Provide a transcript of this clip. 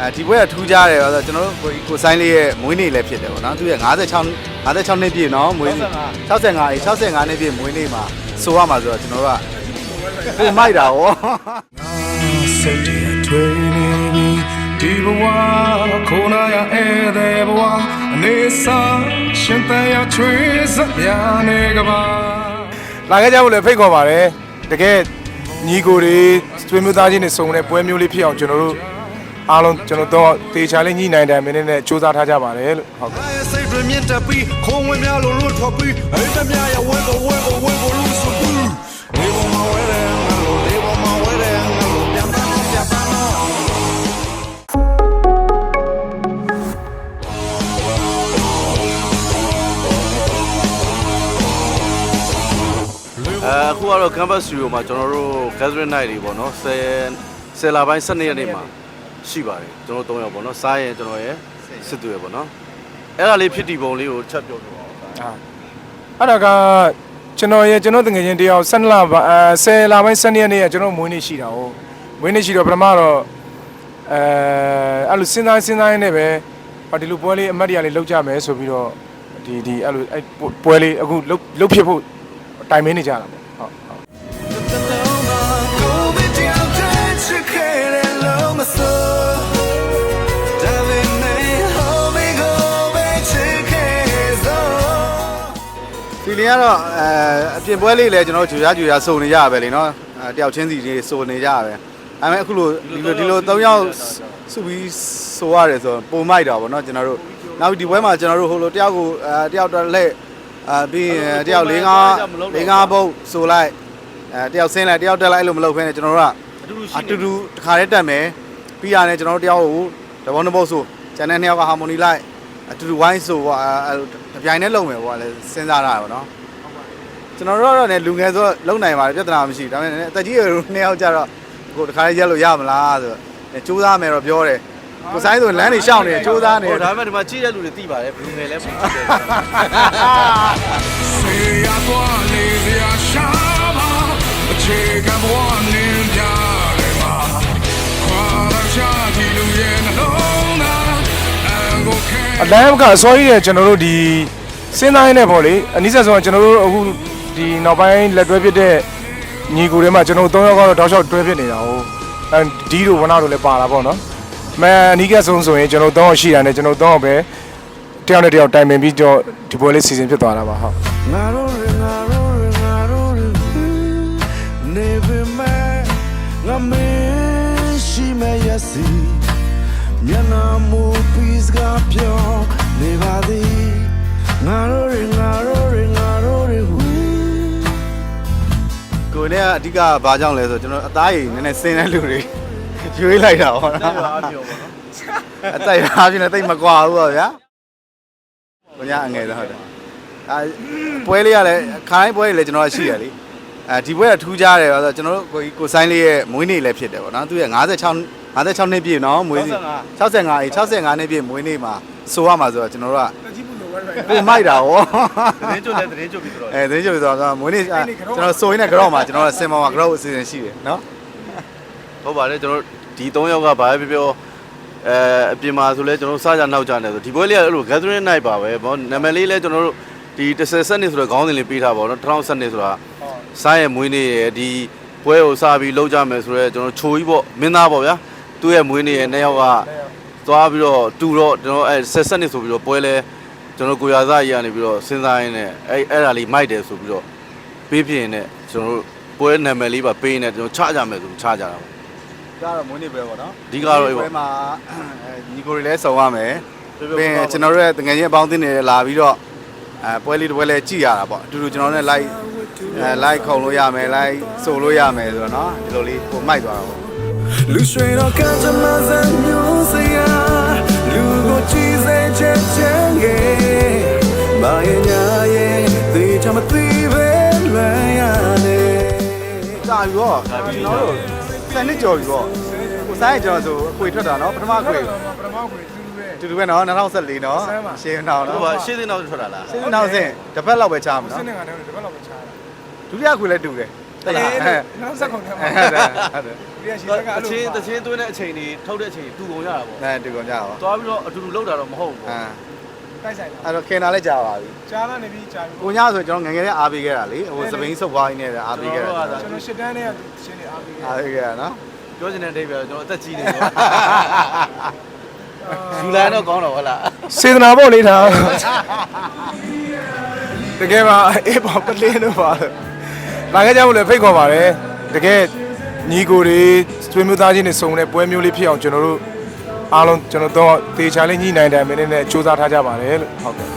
အဲဒီပွဲကထူးခြားတယ်ဆိုတော့ကျွန်တော်တို့ကိုကိုဆိုင်လေးရဲ့မွေးနေ့လည်းဖြစ်တယ်ပေါ့နော်သူရဲ့56 56နှစ်ပြည့်နော်မွေးနေ့65အေး65နှစ်ပြည့်မွေးနေ့မှာဆိုရမှာဆိုတော့ကျွန်တော်တို့ကပုံမိုက်တာရောစိတ်တွေထွေးနေပြီဒီဘဝခိုးနာရဧည့်သည်ဘဝအနေစာရှင်တန်ရချွေးစက်များနေကပါလာခဲ့ကြဖို့လည်းဖိတ်ခေါ်ပါတယ်တကယ်ညီကိုတွေဆွေမျိုးသားချင်းတွေစုံတဲ့ပွဲမျိုးလေးဖြစ်အောင်ကျွန်တော်တို့ အားလုံးကျွန်တော်တော့တေချာလေးညှိနှိုင်းတယ်မင်းနဲ့စူးစမ်းထားကြပါတယ်လို့ဟုတ်ကဲ့ I say for me to be ခုံဝင်များလို့လို့ထွက်ပြီးအဲ့တမရဝဲကိုဝဲကိုဝဲကိုလို့ဆိုဘူးဒီဘဝဝဲတယ်ငါလို့ဒီဘဝဝဲတယ်ငါလို့ပြန်ပြန်ပြန်ပြန်တော့အဲအခုကတော့ campus studio မှာကျွန်တော်တို့ gathering night တွေပေါ့နော်10 10လပိုင်း12ရက်နေ့မှာ ရှိပါတယ်ကျွန်တော်တို့3ယောက်ပေါ့နော်စားရင်ကျွန်တော်ရဲ့စစ်သူရဲ့ပေါ့နော်အဲ့ဒါလေးဖြစ်တည်ပုံလေးကိုချက်ပြောပြပါဦးအဲ့ဒါကကျွန်တော်ရဲ့ကျွန်တော်တငယ်ချင်းတယောက်12လပါအဲ10လပိုင်း12ရက်နေ့ကကျွန်တော်မွေးနေ့ရှိတာဟုတ်မွေးနေ့ရှိတော့ပထမတော့အဲအဲ့လိုစဉ်းစားစဉ်းစားရင်းနဲ့ပဲဟောဒီလိုပွဲလေးအမတ်တရားလေးလုပ်ကြမယ်ဆိုပြီးတော့ဒီဒီအဲ့လိုအဲ့ပွဲလေးအခုလုပ်လုပ်ဖြစ်ဖို့တိုင်မင်းနေကြတာပေါ့ ဒီလင်းကတော့အဲအပြင်ပွဲလေးလည်းကျွန်တော်တို့ဂျူရဂျူရစုံနေကြရပဲလေနော်အဲတယောက်ချင်းစီလေးစုံနေကြရပဲအဲမဲ့အခုလိုဒီလိုဒီလို၃ယောက်စုပြီးဆိုရတယ်ဆိုတော့ပုံမိုက်တာပေါ့နော်ကျွန်တော်တို့နောက်ဒီပွဲမှာကျွန်တော်တို့ဟိုလိုတယောက်ကိုအဲတယောက်တော့လက်အာပြီးရင်တယောက်၄၅၄၅ဘုတ်ဆိုလိုက်အဲတယောက်ဆင်းလိုက်တယောက်တက်လိုက်အဲ့လိုမလုပ်ဖ ೇನೆ ကျွန်တော်တို့ကအတူတူတစ်ခါတည်းတက်မယ်ပြီးရတယ်ကျွန်တော်တို့တယောက်ကိုတဘောနှစ်ပုတ်ဆိုကျန်တဲ့နှစ်ယောက်ကဟာမိုနီလိုက်အတူတူဝိုင်းဆိုပေါ့အဲ တပြိုင်တည်းလုပ်မယ်ပေါ့လဲစဉ်းစားတာပေါ့နော်ကျွန်တော်တို့ကတော့လည်းလူငယ်ဆိုတော့လုံနိုင်ပါတယ်ပြဿနာမရှိဘူးဒါပေမဲ့လည်းအသက်ကြီးရတို့နှစ်ယောက်ကြတော့ကိုတခါလေးရက်လို့ရမလားဆိုတော့စူးစမ်းမယ်တော့ပြောတယ်ကိုဆိုင်ဆိုလမ်းတွေရှောင်းနေတယ်စူးစမ်းနေဟိုတယ်ဒါပေမဲ့ဒီမှာကြည့်တဲ့လူတွေသိပါတယ်ဘယ်လူငယ်လဲမသိတယ် အလမ်းကအစောကြီးတဲ့ကျွန်တော်တို့ဒီစဉ်းစားရင်းနဲ့ပေါ့လေအနည်းဆက်ဆုံးကကျွန်တော်တို့အခုဒီနောက်ပိုင်းလက်တွဲဖြစ်တဲ့ညီကိုတွေမှာကျွန်တော်တို့၃ယောက်ကတော့တောက်လျှောက်တွဲဖြစ်နေတာဟုတ်အဲဒီတို့ဝနာတို့လည်းပါလာပေါ့နော်မန်အနည်းကဆုံးဆိုရင်ကျွန်တော်တို့၃ယောက်ရှိတာနဲ့ကျွန်တော်တို့၃ယောက်ပဲတယောက်နဲ့တယောက်တိုင်ပင်ပြီးတော့ဒီပွဲလေးစီစဉ်ဖြစ်သွားတာပါဟုတ်ငါတို့ရငါတို့ရငါတို့ရနေပဲမဲ့ငါမင်းရှိမဲ့ရစီ မျက်နှာမူပီစကပြောင်းနေပါသည်ငါတို့ရငါတို့ရငါတို့ရဟူကိုယ်နဲ့ကအဓိကဘာကြောင့်လဲဆိုတော့ကျွန်တော်အသားရည်နည်းနည်းစင်းတဲ့လူတွေရွေးလိုက်တာပေါ့အဲ့နော်ဒါအပြောပေါ့နော်အတိုက်အားဖြင့်လည်းတိတ်မကွာဘူးပေါ့ဗျာဘုရားအငယ်တော့ဟုတ်တယ်အဲပွဲလေးကလည်းခိုင်းပွဲလေးလည်းကျွန်တော်ရှိရလေအဲဒီပွဲကထူးခြားတယ်ဆိုတော့ကျွန်တော်တို့ကိုကိုဆိုင်လေးရဲ့မွေးနေ့လည်းဖြစ်တယ်ပေါ့နော်သူရဲ့56 56နှစ်ပြည့်နော်မွေးနေ့65အေး65နှစ်ပြည့်မွေးနေ့မှာဆိုရမှာဆိုတော့ကျွန်တော်တို့ကပုံမိုက်တာရောသတင်းကျွတ်လဲသတင်းကျွတ်ပြီဆိုတော့အဲသတင်းချုပ်ဆိုတော့မွေးနေ့ကျွန်တော်ဆိုရင်းနဲ့ကြော့မှာကျွန်တော်ကစင်မောမှာကြော့အစီအစဉ်ရှိတယ်နော်ဟုတ်ပါတယ်ကျွန်တော်ဒီ3ယောက်ကဘာပဲပြောအဲအပြင်မှာဆိုလဲကျွန်တော်စားကြနောက်ကြနေဆိုဒီပွဲလေးကအဲ့လို gathering night ပါပဲဗောနာမည်လေးလဲကျွန်တော်တို့ဒီ10ဆက်နေဆိုတော့ခေါင်းစဉ်လေးပေးထားပါတော့1000ဆက်နေဆိုတာစားရဲ့မွေးနေ့ရဲ့ဒီပွဲကိုစားပြီးလောက်ကြမယ်ဆိုတော့ကျွန်တော်ချိုကြီးပေါ့မင်းသားပေါ့ဗျာ သူ့ရဲ့မွေးနေ့ရဲ့နှစ်ယောက်ကသွားပြီးတော့တူတော့ကျွန်တော်အဲ10ဆက်နေဆိုပြီးတော့ပွဲလဲကျွန်တော်ကိုရစားကြီးကနေပြီးတော့စဉ်းစားရင်းနဲ့အဲအဲ့ဒါလေးမိုက်တယ်ဆိုပြီးတော့ပေးပြင်းနဲ့ကျွန်တော်တို့ပွဲနာမည်လေးပါပေးနေကျွန်တော်ချကြမယ်ဆိုချကြတာပေါ့ဒါတော့မွေးနေ့ပဲပေါ့နော်အဓိကတော့အေးပေါ့ပွဲမှာအဲညီကိုတွေလည်းစုံရမယ်ပြီးရင်ကျွန်တော်တို့ရဲ့တငယ်ချင်းအပေါင်းအသင်းတွေလည်းလာပြီးတော့အဲပွဲလေးတစ်ပွဲလည်းကြည့်ရတာပေါ့အတူတူကျွန်တော်တို့လည်း like အဲ like ခုံလို့ရမယ် like ဆိုလို့ရမယ်ဆိုတော့နော်ဒီလိုလေးပုံမိုက်သွားတာပေါ့ လူရွှေတော့ကကြမစံမျိုးစရာလူကိုကြည်စိတ်ချက်ချင်ရဲ့မာရဲ့ညာရဲ့သေချာမသိပဲလွယ်ရနေကြာပြီပေါ့ကျွန်တော်တို့ဆယ်နှစ်ကျော်ပြီပေါ့ကိုဆိုင်ရကျွန်တော်ဆိုအခွေထွက်တာနော်ပထမအခွေပထမခွေတူတူပဲတူတူပဲနော်2014နော်ဆယ်ပါရှင်းအောင်ဟုတ်နော်ပါရှေ့သိနောက်ထွက်တာလားရှင်းနောက်စင်တစ်ပတ်လောက်ပဲချားမှာစနော်နေကနေတပတ်လောက်ပဲချားတာဒုတိယခွေလည်းတူတယ်ဟုတ်လားနောက်ဆက်ခုန်ထဲမှာဟုတ်တယ်ဟုတ်တယ် တည်းရှိတစက်ကအဲ့လိုချင်းတချင်းသွင်းတဲ့အချိန်တွေထုတ်တဲ့အချိန်တူကုန်ရတာပေါ့အဲတူကုန်ကြပါသွားပြီးတော့အတူတူလောက်တာတော့မဟုတ်ဘူးအဲပေါ့တိုက်ဆိုင်တာအဲ့တော့ခင်တာလည်းကြာပါပြီကြားလာနေပြီကြားပြီကိုညာဆိုကျွန်တော်ငယ်ငယ်လေးအားပေးခဲ့တာလေဟိုစပိန်ဆုပ်ပွားရင်းနဲ့အားပေးခဲ့တာကျွန်တော်ရှစ်တန်းနဲ့ရှင်းနေအားပေးခဲ့အားပေးခဲ့တာနော်ပြောချင်တဲ့အဓိပ္ပာယ်ကျွန်တော်အသက်ကြီးနေတော့ယူလာတော့ကောင်းတော့ဟုတ်လားစေတနာပေါ့လေထားတကယ်ပါအေးပါပလင်းတော့ပါလာခဲ့ကြဖို့လည်းဖိတ်ခေါ်ပါတယ်တကယ် ညီကိုတွေဆွေမျိုးသားချင်းတွေစုံတဲ့ပွဲမျိုးလေးဖြစ်အောင်ကျွန်တော်တို့အားလုံးကျွန်တော်တော့တေချာလေးညှိနှိုင်းတယ်မင်းနဲ့စူးစမ်းထားကြပါတယ်လို့ဟုတ်ကဲ့